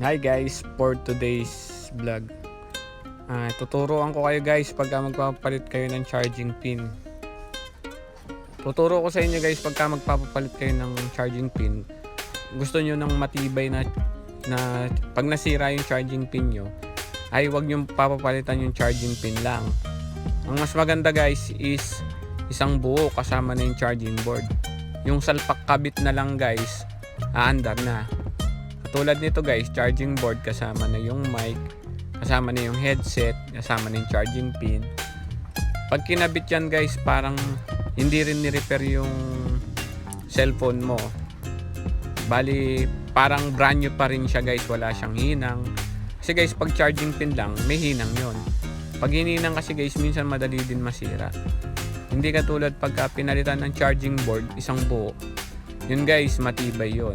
Hi guys, for today's vlog. Ah, tuturuan ko kayo guys pagka magpapalit kayo ng charging pin. Tuturo ko sa inyo guys pagka magpapapalit kayo ng charging pin. Gusto nyo ng matibay na na pag nasira yung charging pin nyo, ay wag nyo papapalitan yung charging pin lang. Ang mas maganda guys is isang buo kasama na yung charging board. Yung salpak kabit na lang guys, aandar na. Katulad nito guys, charging board kasama na yung mic, kasama na yung headset, kasama na yung charging pin. Pag kinabit yan guys, parang hindi rin ni-repair yung cellphone mo. Bali, parang brand new pa rin siya guys, wala siyang hinang. Kasi guys, pag charging pin lang, may hinang yon. Pag hininang kasi guys, minsan madali din masira. Hindi katulad pagka pinalitan ng charging board, isang buo. Yun guys, matibay yon.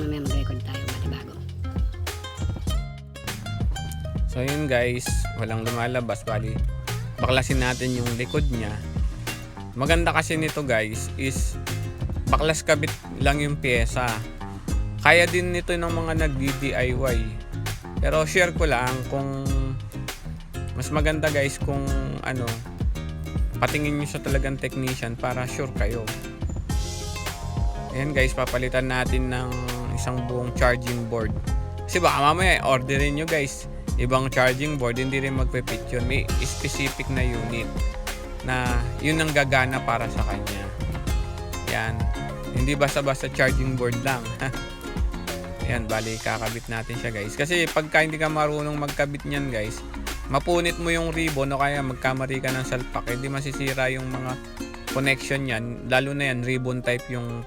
mamaya mag-record tayo bago. So yun guys, walang lumalabas. Bali, baklasin natin yung likod niya. Maganda kasi nito guys is baklas kabit lang yung pyesa. Kaya din nito ng mga nag-DIY. Pero share ko lang kung mas maganda guys kung ano patingin nyo sa talagang technician para sure kayo. Ayan guys, papalitan natin ng isang buong charging board. Kasi baka mamaya orderin nyo guys ibang charging board, hindi rin magpipit yun. May specific na unit na yun ang gagana para sa kanya. Yan. Hindi basta-basta charging board lang. Yan, bali kakabit natin siya guys. Kasi pagka hindi ka marunong magkabit niyan guys, mapunit mo yung ribbon o kaya magkamari ka ng salpak, hindi masisira yung mga connection yan. Lalo na yan, ribbon type yung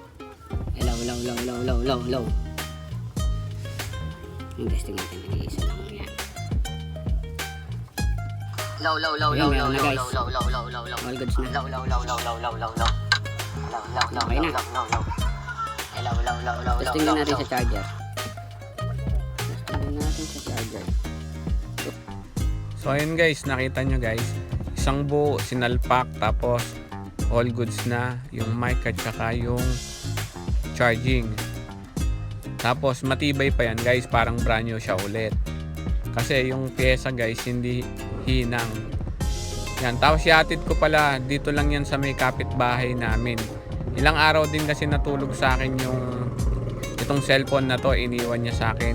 Eh, low low low low low low low yung testing natin nag-iisa lang yan low low low low low low low low low low low low all goods na low low low low low low low low low low low okay na low low Eh, low low low low testing din natin sa charger testing natin sa charger So ayun guys, nakita nyo guys, isang buo sinalpak tapos all goods na yung mic at saka yung charging. Tapos matibay pa yan guys, parang brand new siya ulit. Kasi yung pyesa guys, hindi hinang. Yan, tapos yatid ko pala, dito lang yan sa may kapitbahay namin. Ilang araw din kasi natulog sa akin yung itong cellphone na to, iniwan niya sa akin.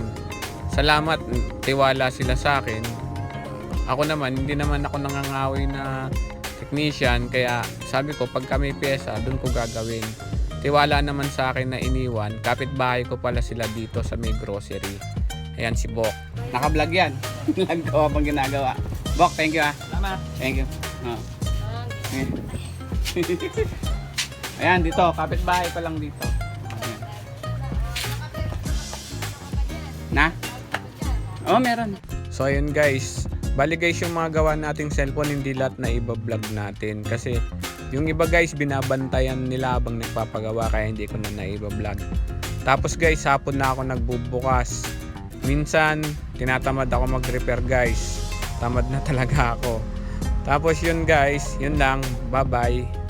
Salamat, tiwala sila sa akin ako naman, hindi naman ako nangangawi na technician. Kaya sabi ko, pag kami pyesa, doon ko gagawin. Tiwala naman sa akin na iniwan. Kapitbahay ko pala sila dito sa may grocery. Ayan si Bok. Naka-vlog yan. Vlog ko pang ginagawa. Bok, thank you ah. Tama. Thank you. Oh. Ayan, dito. Kapitbahay pa lang dito. Ayan. Na? Oh, meron. So, ayun guys. Bali guys, yung mga gawa nating cellphone, hindi lahat na iba-vlog natin. Kasi, yung iba guys, binabantayan nila habang nagpapagawa, kaya hindi ko na naiba-vlog. Tapos guys, hapon na ako nagbubukas. Minsan, tinatamad ako mag-repair guys. Tamad na talaga ako. Tapos yun guys, yun lang. Bye-bye.